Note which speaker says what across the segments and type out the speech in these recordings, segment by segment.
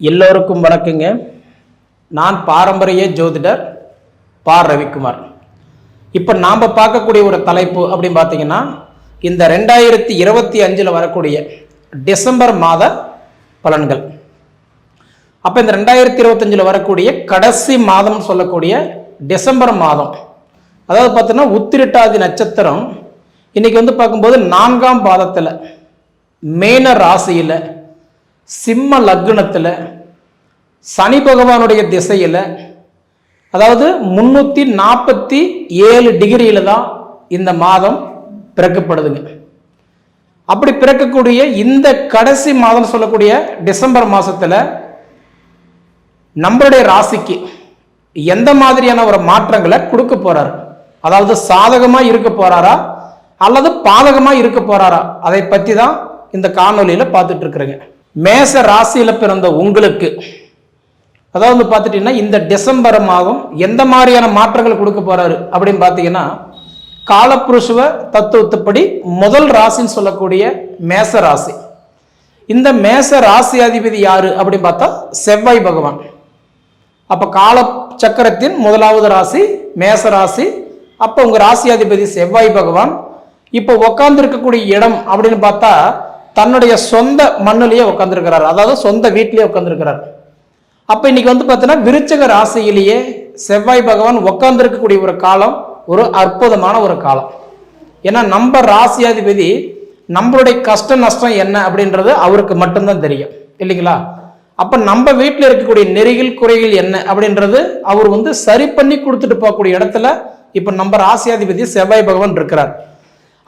Speaker 1: எல்லோருக்கும் வணக்கங்க. நான் பாரம்பரிய ஜோதிடர் பா. ரவிக்குமார். இப்போ நாம் பார்க்கக்கூடிய ஒரு தலைப்பு அப்படின்னு பார்த்தீங்கன்னா இந்த ரெண்டாயிரத்தி இருபத்தி அஞ்சில் வரக்கூடிய டிசம்பர் மாத பலன்கள். அப்போ இந்த ரெண்டாயிரத்தி இருபத்தஞ்சில் வரக்கூடிய கடைசி மாதம்னு சொல்லக்கூடிய டிசம்பர் மாதம். அதாவது பார்த்தீங்கன்னா உத்திரட்டாதி நட்சத்திரம் இன்னைக்கு வந்து பார்க்கும்போது நான்காம் பாதத்தில் மேன ராசியில் சிம்ம லக்னத்தில் சனி பகவானுடைய திசையில் அதாவது முந்நூற்றி நாற்பத்தி ஏழு டிகிரியில் தான் இந்த மாதம் பிறக்கப்படுதுங்க. அப்படி பிறக்கக்கூடிய இந்த கடைசி மாதம் சொல்லக்கூடிய டிசம்பர் மாதத்தில் நம்மளுடைய ராசிக்கு எந்த மாதிரியான ஒரு மாற்றங்களை கொடுக்க போகிறார் அதாவது சாதகமாக இருக்க போகிறாரா அல்லது பாதகமாக இருக்க போகிறாரா அதை பற்றி தான் இந்த காணொலியில் பார்த்துட்ருக்குறேங்க மேச ராசியில் பிறந்த உங்களுக்கு அதாவது பார்த்துட்டீங்கன்னா இந்த டிசம்பர் மாதம் எந்த மாதிரியான மாற்றங்கள் கொடுக்க போறாரு அப்படின்னு பார்த்தீங்கன்னா காலப்புருஷுவ தத்துவத்துப்படி முதல் ராசின்னு சொல்லக்கூடிய மேச ராசி. இந்த மேச ராசி அதிபதி யாரு அப்படின்னு பார்த்தா செவ்வாய் பகவான். அப்போ கால சக்கரத்தின் முதலாவது ராசி மேச ராசி. அப்போ உங்கள் ராசி அதிபதி செவ்வாய் பகவான். இப்போ உக்காந்துருக்கக்கூடிய இடம் அப்படின்னு பார்த்தா தன்னுடைய சொந்த மண்ணிலேயே உட்காந்துருக்கிறார் அதாவது சொந்த வீட்டிலேயே உட்காந்துருக்கிறார் அப்போ இன்னைக்கு வந்து பார்த்தீங்கன்னா விருச்சக ராசியிலேயே செவ்வாய் பகவான் உட்காந்துருக்கக்கூடிய ஒரு காலம் ஒரு அற்புதமான ஒரு காலம். ஏன்னா நம்ம ராசியாதிபதி நம்மளுடைய கஷ்ட நஷ்டம் என்ன அப்படின்றது அவருக்கு மட்டும்தான் தெரியும். இல்லைங்களா? அப்போ நம்ம வீட்டில் இருக்கக்கூடிய நெறிகள் குறைகள் என்ன அப்படின்றது அவர் வந்து சரி பண்ணி கொடுத்துட்டு போகக்கூடிய இடத்துல இப்போ நம்ம ராசியாதிபதி செவ்வாய் பகவான் இருக்கிறார்.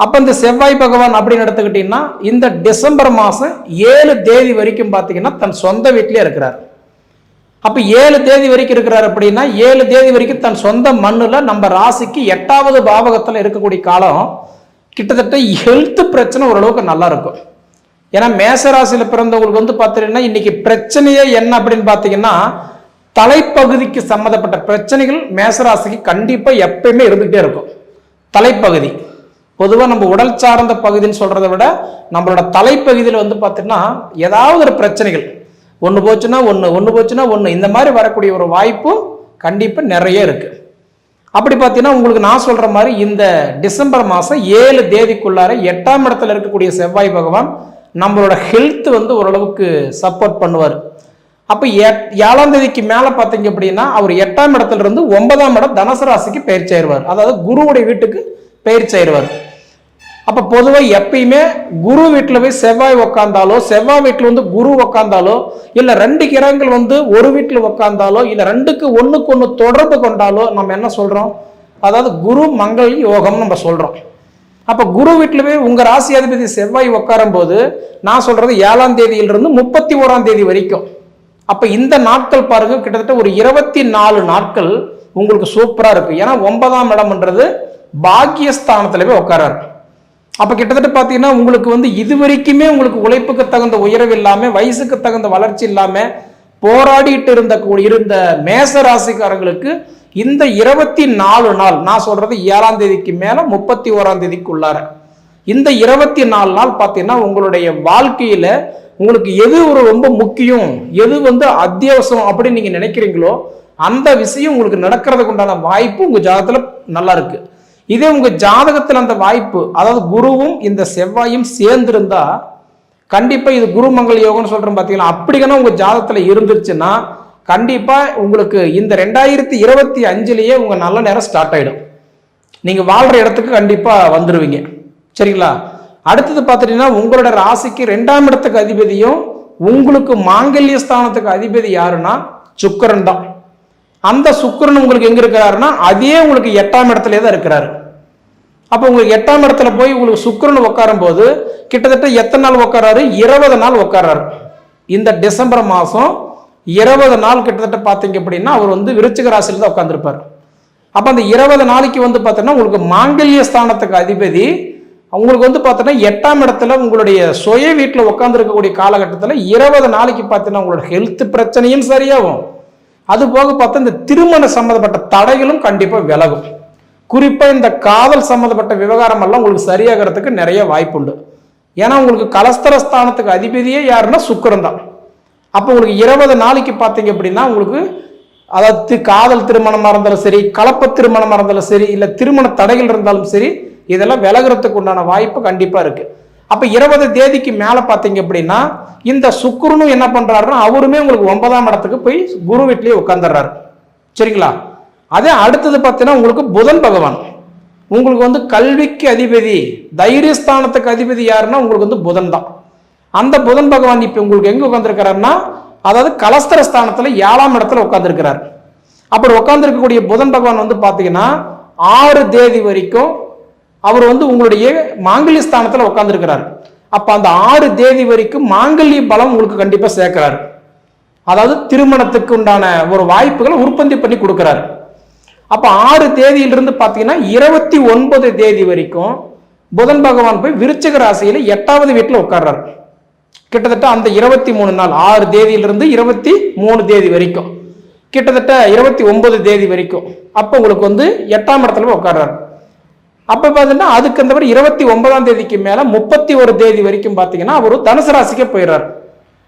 Speaker 1: அப்போ இந்த செவ்வாய் பகவான் அப்படின்னு எடுத்துக்கிட்டீங்கன்னா இந்த டிசம்பர் மாதம் ஏழு தேதி வரைக்கும் பார்த்தீங்கன்னா தன் சொந்த வீட்டிலே இருக்கிறார். அப்போ ஏழு தேதி வரைக்கும் இருக்கிறார் அப்படின்னா ஏழு தேதி வரைக்கும் தன் சொந்த மண்ணில் நம்ம ராசிக்கு எட்டாவது பாவகத்தில் இருக்கக்கூடிய காலம் கிட்டத்தட்ட ஹெல்த் பிரச்சனை ஓரளவுக்கு நல்லா இருக்கும். ஏன்னா மேச ராசியில் பிறந்தவங்களுக்கு வந்து பார்த்தீங்கன்னா இன்னைக்கு பிரச்சனையே என்ன அப்படின்னு பார்த்தீங்கன்னா தலைப்பகுதிக்கு சம்மந்தப்பட்ட பிரச்சனைகள் மேசராசிக்கு கண்டிப்பாக எப்பயுமே இருந்துகிட்டே இருக்கும். தலைப்பகுதி. பொதுவாக நம்ம உடல் சார்ந்த பகுதின்னு சொல்கிறத விட நம்மளோட தலைப்பகுதியில் வந்து பார்த்தீங்கன்னா ஏதாவது ஒரு பிரச்சனைகள். ஒன்று போச்சுன்னா ஒன்று ஒன்று போச்சுன்னா ஒன்று இந்த மாதிரி வரக்கூடிய ஒரு வாய்ப்பு கண்டிப்பாக நிறைய இருக்குது அப்படி பார்த்தீங்கன்னா உங்களுக்கு நான் சொல்கிற மாதிரி இந்த டிசம்பர் மாதம் ஏழு தேதிக்குள்ளார எட்டாம் இடத்துல இருக்கக்கூடிய செவ்வாய் பகவான் நம்மளோட ஹெல்த் வந்து ஓரளவுக்கு சப்போர்ட் பண்ணுவார். அப்போ ஏழாம் தேதிக்கு மேலே பார்த்தீங்க அப்படின்னா அவர் எட்டாம் இடத்துல இருந்து ஒன்பதாம் இடம் தனுசு ராசிக்கு பயிற்சி ஆயிடுவார். அதாவது குருவுடைய வீட்டுக்கு பயிற்சி ஆயிடுவார். அப்ப பொதுவா எப்பயுமே குரு வீட்டுல போய் செவ்வாய் உக்காந்தாலோ செவ்வாய் வீட்டுல வந்து குரு உக்காந்தாலோ இல்ல ரெண்டு கிரகங்கள் வந்து ஒரு வீட்டுல உக்காந்தாலோ இல்ல ரெண்டுக்கு ஒண்ணுக்கு ஒண்ணு தொடர்பு கொண்டாலோ நம்ம என்ன சொல்றோம்? அதாவது குரு மங்கள் யோகம் நம்ம சொல்றோம். அப்ப குரு வீட்டுல போய் உங்க ராசி அதிபதி செவ்வாய் உட்காரும் போது நான் சொல்றது ஏழாம் தேதியிலிருந்து முப்பத்தி ஓராம் தேதி வரைக்கும். அப்ப இந்த நாட்கள் பாருங்க கிட்டத்தட்ட ஒரு இருபத்தி நாலு நாட்கள் உங்களுக்கு சூப்பரா இருக்கு. ஏன்னா ஒன்பதாம் இடம்ன்றது பாக்கியஸ்தானத்துல போய் உட்காராரு அப்போ கிட்டத்தட்ட பார்த்தீங்கன்னா உங்களுக்கு வந்து இது வரைக்குமே உங்களுக்கு உழைப்புக்கு தகுந்த உயர்வு இல்லாமல் வயசுக்கு தகுந்த வளர்ச்சி இல்லாமல் போராடிட்டு இருந்த இருந்த மேச ராசிக்காரங்களுக்கு இந்த இருபத்தி நாலு நாள் நான் சொல்றது ஏழாம் தேதிக்கு மேல முப்பத்தி ஓராம் தேதிக்குள்ளார. இந்த இருபத்தி நாலு நாள் பார்த்தீங்கன்னா உங்களுடைய வாழ்க்கையில உங்களுக்கு எது ஒரு ரொம்ப முக்கியம் எது வந்து அத்தியாவசியம் அப்படின்னு நீங்க நினைக்கிறீங்களோ அந்த விஷயம் உங்களுக்கு நடக்கிறதுக்கு உண்டான வாய்ப்பு உங்க ஜாதகத்துல நல்லா இருக்கு. இதே உங்கள் ஜாதகத்தில் அந்த வாய்ப்பு அதாவது குருவும் இந்த செவ்வாயும் சேர்ந்திருந்தா கண்டிப்பாக இது குருமங்கல் யோகம்னு சொல்கிறோம் பாத்தீங்களா? அப்படிங்கன்னா உங்கள் ஜாதகத்தில் இருந்துருச்சுன்னா கண்டிப்பாக உங்களுக்கு இந்த ரெண்டாயிரத்தி இருபத்தி அஞ்சுலேயே உங்கள் நல்ல நேரம் ஸ்டார்ட் ஆகிடும் நீங்கள் வாழ்கிற இடத்துக்கு கண்டிப்பாக வந்துடுவீங்க சரிங்களா? அடுத்தது பார்த்துட்டீங்கன்னா உங்களோட ராசிக்கு ரெண்டாம் இடத்துக்கு அதிபதியும் உங்களுக்கு மாங்கல்ய ஸ்தானத்துக்கு அதிபதி யாருன்னா சுக்கரன் தான். அந்த சுக்கிரன் உங்களுக்கு எங்கே இருக்கிறாருன்னா அதே உங்களுக்கு எட்டாம் இடத்துலயே தான் இருக்கிறாரு. அப்போ உங்களுக்கு எட்டாம் இடத்துல போய் உங்களுக்கு சுக்கரன் உட்காரும் போது கிட்டத்தட்ட எத்தனை நாள் உட்காராரு இருபது நாள் உட்காராரு இந்த டிசம்பர் மாதம் இருபது நாள் கிட்டத்தட்ட பார்த்தீங்க அப்படின்னா அவர் வந்து விருச்சிக ராசியில் தான் உட்காந்துருப்பார் அப்போ அந்த இருபது நாளைக்கு வந்து பார்த்தோன்னா உங்களுக்கு மாங்கல்ய ஸ்தானத்துக்கு அதிபதி உங்களுக்கு வந்து பார்த்தோன்னா எட்டாம் இடத்துல உங்களுடைய சுய வீட்டில் உட்காந்துருக்கக்கூடிய காலகட்டத்தில் இருபது நாளைக்கு பார்த்தீங்கன்னா உங்களோட ஹெல்த் பிரச்சனையும் சரியாகும். அது போக பார்த்தா இந்த திருமண சம்மந்தப்பட்ட தடைகளும் கண்டிப்பாக விலகும். குறிப்பாக இந்த காதல் சம்மந்தப்பட்ட விவகாரம் எல்லாம் உங்களுக்கு சரியாகிறதுக்கு நிறைய வாய்ப்புண்டு. ஏன்னா உங்களுக்கு கலஸ்தரஸ்தானத்துக்கு அதிபதியே யாருன்னா சுக்கிரன் தான். அப்போ உங்களுக்கு இருபது நாளைக்கு பார்த்தீங்க அப்படின்னா உங்களுக்கு அதாவது காதல் திருமணமாக இருந்தாலும் சரி கலப்பு திருமணமாக இருந்தாலும் சரி இல்லை திருமண தடைகள் இருந்தாலும் சரி இதெல்லாம் விலகிறதுக்கு உண்டான வாய்ப்பு கண்டிப்பாக இருக்குது அப்போ இருபது தேதிக்கு மேலே பார்த்தீங்க அப்படின்னா இந்த சுக்குருனும் என்ன பண்ணுறாருன்னா அவருமே உங்களுக்கு ஒன்பதாம் இடத்துக்கு போய் குரு வீட்லேயே உட்காந்துடுறாரு சரிங்களா? அதே அடுத்தது பார்த்தீங்கன்னா உங்களுக்கு புதன் பகவான். உங்களுக்கு வந்து கல்விக்கு அதிபதி தைரியஸ்தானத்துக்கு அதிபதி யாருன்னா உங்களுக்கு வந்து புதன் தான். அந்த புதன் பகவான் இப்போ உங்களுக்கு எங்கே உட்காந்துருக்கிறாருன்னா அதாவது கலஸ்தர ஸ்தானத்தில் ஏழாம் இடத்துல உட்காந்துருக்கிறார் அப்படி உட்காந்துருக்கக்கூடிய புதன் பகவான் வந்து பார்த்தீங்கன்னா ஆறு தேதி வரைக்கும் அவர் வந்து உங்களுடைய மாங்கல்ய ஸ்தானத்தில் உட்காந்துருக்கிறார் அப்போ அந்த ஆறு தேதி வரைக்கும் மாங்கல்ய பலம் உங்களுக்கு கண்டிப்பாக சேர்க்கிறார். அதாவது திருமணத்துக்கு உண்டான ஒரு வாய்ப்புகளை உற்பத்தி பண்ணி கொடுக்குறாரு. அப்போ ஆறு தேதியிலிருந்து பார்த்தீங்கன்னா இருபத்தி ஒன்பது தேதி வரைக்கும் புதன் பகவான் போய் விருச்சக ராசியில் எட்டாவது வீட்டில் உட்கார்றாரு. கிட்டத்தட்ட அந்த இருபத்தி மூணு நாள் ஆறு தேதியிலிருந்து இருபத்தி மூணு தேதி வரைக்கும். கிட்டத்தட்ட இருபத்தி ஒன்பது தேதி வரைக்கும். அப்போ உங்களுக்கு வந்து எட்டாம் இடத்துல போய் உட்கார்றாரு. அப்போ பார்த்தீங்கன்னா அதுக்கு அந்த மாதிரி இருபத்தி ஒன்பதாம் தேதிக்கு மேலே முப்பத்தி ஒரு தேதி வரைக்கும் பார்த்தீங்கன்னா அவர் தனுசு ராசிக்கே போயிடுறாரு.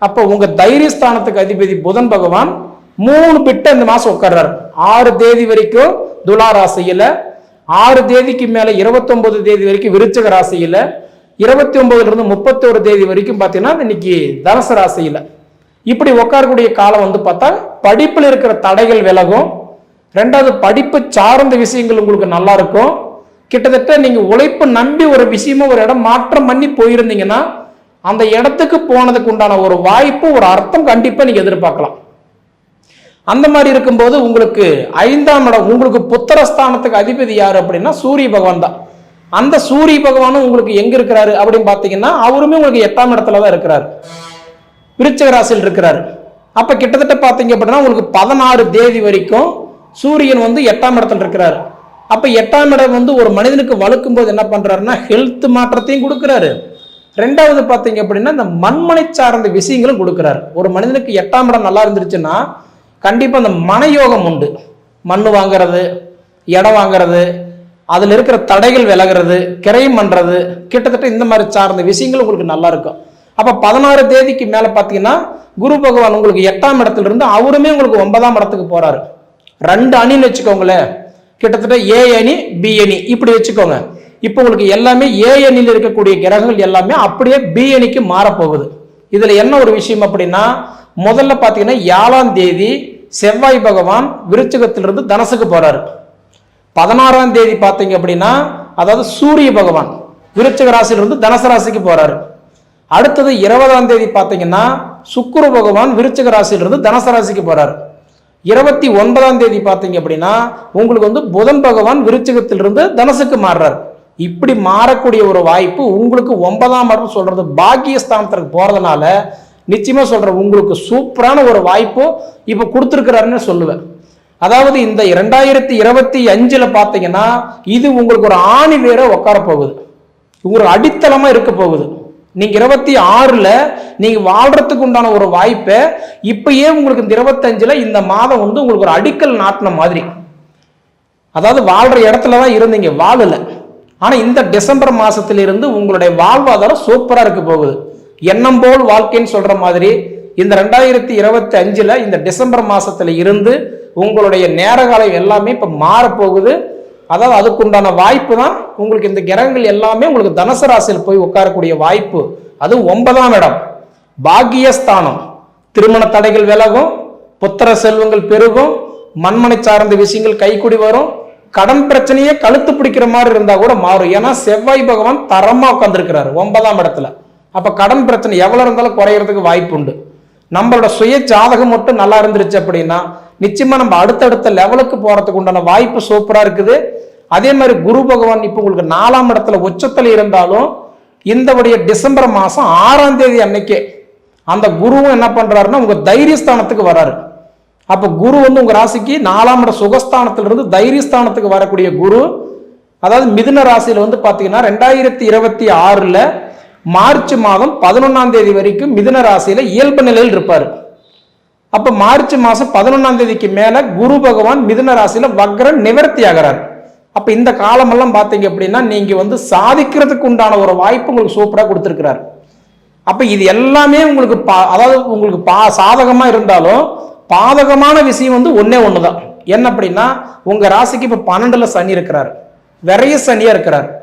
Speaker 1: அப்போ உங்கள் தைரியஸ்தானத்துக்கு அதிபதி புதன் பகவான் மூணு பிட்டு இந்த மாதம் உட்கார்றாரு. ஆறு தேதி வரைக்கும் துலா ராசியில் ஆறு தேதிக்கு மேலே இருபத்தொம்பது தேதி வரைக்கும் விருச்சக ராசியில் இருபத்தி ஒன்பதுலேருந்து முப்பத்தோரு தேதி வரைக்கும் பார்த்தீங்கன்னா இன்னைக்கு தனுசு ராசியில். இப்படி உட்காரக்கூடிய காலம் வந்து பார்த்தா படிப்பில் இருக்கிற தடைகள் விலகும். ரெண்டாவது படிப்பு சார்ந்த விஷயங்கள் உங்களுக்கு நல்லா இருக்கும். கிட்டத்தட்ட நீங்கள் உழைப்பு நம்பி ஒரு விஷயமா ஒரு இடம் மாற்றம் பண்ணி போயிருந்தீங்கன்னா அந்த இடத்துக்கு போனதுக்கு உண்டான ஒரு வாய்ப்பு ஒரு அர்த்தம் கண்டிப்பாக நீங்கள் எதிர்பார்க்கலாம். அந்த மாதிரி இருக்கும்போது உங்களுக்கு ஐந்தாம் இடம் உங்களுக்கு புத்திரஸ்தானத்துக்கு அதிபதி யார் அப்படின்னா சூரிய பகவான் தான். அந்த சூரிய பகவானும் உங்களுக்கு எங்க இருக்கிறாரு அப்படின்னு பார்த்தீங்கன்னா அவருமே உங்களுக்கு எட்டாம் இடத்துல தான் இருக்கிறார். விருச்சிக ராசியில் இருக்கிறார். அப்ப கிட்டத்தட்ட பார்த்தீங்க அப்படின்னா உங்களுக்கு பதினாறு தேதி வரைக்கும் சூரியன் வந்து எட்டாம் இடத்துல இருக்கிறார். அப்ப எட்டாம் இடம் வந்து ஒரு மனிதனுக்கு வளர்க்கும் போது என்ன பண்றாருன்னா ஹெல்த் மாற்றத்தையும் கொடுக்குறாரு. ரெண்டாவது பார்த்தீங்க அப்படின்னா இந்த மண்மனை சார்ந்த விஷயங்களும் கொடுக்குறாரு. ஒரு மனிதனுக்கு எட்டாம் இடம் நல்லா இருந்துருச்சுன்னா கண்டிப்பாக அந்த மனயோகம் உண்டு. மண் வாங்குறது இடம் வாங்குறது அதில் இருக்கிற தடைகள் விலகிறது கிரையம் பண்ணுறது கிட்டத்தட்ட இந்த மாதிரி சார்ந்த விஷயங்கள் உங்களுக்கு நல்லா இருக்கும். அப்போ பதினாறு தேதிக்கு மேலே பார்த்தீங்கன்னா குரு பகவான் உங்களுக்கு எட்டாம் இடத்துல இருந்து அவருமே உங்களுக்கு ஒன்பதாம் இடத்துக்கு போகிறாரு ரெண்டு அணின்னு வச்சுக்கோங்களேன். கிட்டத்தட்ட ஏ அணி பி அணி இப்படி வச்சுக்கோங்க. இப்போ உங்களுக்கு எல்லாமே ஏ அணியில் இருக்கக்கூடிய கிரகங்கள் எல்லாமே அப்படியே பி அணிக்கு மாறப்போகுது. இதில் என்ன ஒரு விஷயம் அப்படின்னா முதல்ல பார்த்தீங்கன்னா ஏழாம் தேதி செவ்வாய் பகவான் விருச்சகத்திலிருந்து தனசுக்கு போறாரு. பதினாறாம் தேதி பார்த்தீங்க அப்படின்னா அதாவது சூரிய பகவான் விருச்சக ராசியிலிருந்து தனுசு ராசிக்கு போறாரு. அடுத்தது இருபதாம் தேதி பார்த்தீங்கன்னா சுக்குரு பகவான் விருச்சக ராசியிலிருந்து தனுசு ராசிக்கு போறாரு. இருபத்தி ஒன்பதாம் தேதி பார்த்தீங்க அப்படின்னா உங்களுக்கு வந்து புதன் பகவான் விருச்சகத்திலிருந்து தனசுக்கு மாறுறாரு. இப்படி மாறக்கூடிய ஒரு வாய்ப்பு உங்களுக்கு ஒன்பதாம் மரம் சொல்றது பாக்கியஸ்தானத்திற்கு போறதுனால நிச்சயமாக சொல்கிறேன் உங்களுக்கு சூப்பரான ஒரு வாய்ப்பு இப்போ கொடுத்துருக்குறாருன்னு சொல்லுவேன். அதாவது இந்த இரண்டாயிரத்தி இருபத்தி அஞ்சில் பார்த்தீங்கன்னா இது உங்களுக்கு ஒரு ஆணி வேற உட்கார போகுது. உங்களுக்கு அடித்தளமாக இருக்க போகுது. நீங்கள் இருபத்தி ஆறில் நீங்கள் வாழ்கிறதுக்கு உண்டான ஒரு வாய்ப்பை இப்பயே உங்களுக்கு இந்த இருபத்தஞ்சில் இந்த மாதம் வந்து உங்களுக்கு ஒரு அடிக்கல் நாட்டின மாதிரி. அதாவது வாழ்கிற இடத்துல தான் இருந்தீங்க வாழலை. ஆனால் இந்த டிசம்பர் மாதத்திலிருந்து உங்களுடைய வாழ்வாதாரம் சூப்பராக இருக்க போகுது. எண்ணம் போல் வாழ்க்கைன்னு சொல்ற மாதிரி இந்த ரெண்டாயிரத்தி இருபத்தி அஞ்சுல இந்த டிசம்பர் மாசத்துல இருந்து உங்களுடைய நேரகாலம் எல்லாமே இப்ப மாறப்போகுது. அதாவது அதுக்குண்டான வாய்ப்பு தான் உங்களுக்கு இந்த கிரகங்கள் எல்லாமே உங்களுக்கு தனுசு ராசியில் போய் உட்காரக்கூடிய வாய்ப்பு. அது ஒன்பதாம் இடம். பாக்கியஸ்தானம். திருமண தடைகள் விலகும் புத்திர செல்வங்கள் பெருகும் மண்மனை சார்ந்த விஷயங்கள் கைக்குடி வரும். கடன் பிரச்சனையே கழுத்து பிடிக்கிற மாதிரி இருந்தா கூட மாறும். ஏன்னா செவ்வாய் பகவான் தரமா உட்காந்துருக்கிறாரு ஒன்பதாம் இடத்துல. அப்போ கடன் பிரச்சனை எவ்வளோ இருந்தாலும் குறையிறதுக்கு வாய்ப்பு உண்டு. நம்மளோட சுய ஜாதகம் மட்டும் நல்லா இருந்துருச்சு அப்படின்னா நிச்சயமாக நம்ம அடுத்தடுத்த லெவலுக்கு போகிறதுக்கு உண்டான வாய்ப்பு சூப்பராக இருக்குது. அதே மாதிரி குரு பகவான் இப்போ உங்களுக்கு நாலாம் இடத்துல உச்சத்தில் இருந்தாலும் இந்தவுடைய டிசம்பர் மாதம் ஆறாம் தேதி அன்னைக்கே அந்த குருவும் என்ன பண்ணுறாருன்னா உங்கள் தைரியஸ்தானத்துக்கு வராரு. அப்போ குரு வந்து உங்கள் ராசிக்கு நாலாம் இட சுகஸ்தானத்திலிருந்து தைரியஸ்தானத்துக்கு வரக்கூடிய குரு அதாவது மிதுன ராசியில் வந்து பார்த்தீங்கன்னா ரெண்டாயிரத்தி இருபத்தி ஆறில் மார்ச் மாதம் பதினொன்னாம் தேதி வரைக்கும் மிதுன ராசியில இயல்பு நிலையில் இருப்பார். அப்ப மார்ச் மாசம் பதினொன்னாம் தேதிக்கு மேல குரு பகவான் மிதுன ராசியில வக்ரன் நிவர்த்தி ஆகிறார். அப்ப இந்த காலமெல்லாம் பாத்தீங்க அப்படின்னா நீங்க வந்து சாதிக்கிறதுக்கு உண்டான ஒரு வாய்ப்பு உங்களுக்கு சூப்பரா கொடுத்திருக்கிறார். அப்ப இது எல்லாமே உங்களுக்கு பா- அதாவது உங்களுக்கு பா சாதகமா இருந்தாலும் பாதகமான விஷயம் வந்து ஒண்ணே ஒண்ணுதான். என்ன அப்படின்னா உங்க ராசிக்கு இப்ப பன்னெண்டுல சனி இருக்கிறார். விரைய சனியா இருக்கிறார்.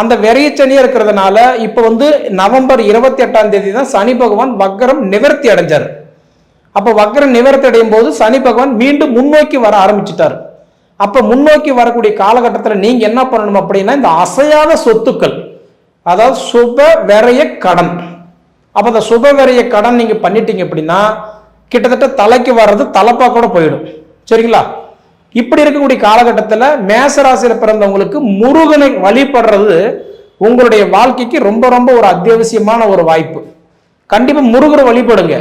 Speaker 1: அந்த விரைய இருக்கிறதுனால இப்ப வந்து நவம்பர் இருபத்தி எட்டாம் தேதி தான் சனி பகவான் வக்கரம் நிவர்த்தி அடைஞ்சார். அப்ப வக்கரம் நிவர்த்தி அடையும் போது சனி பகவான் மீண்டும் முன்னோக்கி வர ஆரம்பிச்சிட்டார். அப்ப முன்னோக்கி வரக்கூடிய காலகட்டத்தில் நீங்க என்ன பண்ணணும் அப்படின்னா இந்த அசையாத சொத்துக்கள் அதாவது சுப விரைய கடன். அப்ப அந்த சுப விரைய கடன் நீங்க பண்ணிட்டீங்க அப்படின்னா கிட்டத்தட்ட தலைக்கு வர்றது தலைப்பாக கூட போயிடும். சரிங்களா? இப்படி இருக்கக்கூடிய காலகட்டத்தில் மேசராசியில் பிறந்தவங்களுக்கு முருகனை வழிபடுறது உங்களுடைய வாழ்க்கைக்கு ரொம்ப ரொம்ப ஒரு அத்தியாவசியமான ஒரு வாய்ப்பு. கண்டிப்பாக முருகரை வழிபடுங்க.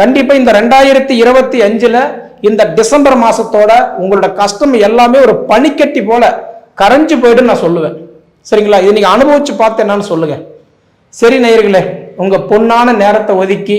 Speaker 1: கண்டிப்பாக இந்த ரெண்டாயிரத்தி இருபத்தி அஞ்சில் இந்த டிசம்பர் மாதத்தோட உங்களோட கஷ்டம் எல்லாமே ஒரு பனிக்கட்டி போல கரைஞ்சு போயிடும் நான் சொல்லுவேன். சரிங்களா? இதை நீங்கள் அனுபவிச்சு பார்த்து என்னன்னு சொல்லுங்கள் சரி நேயர்களே உங்கள் பொன்னான நேரத்தை ஒதுக்கி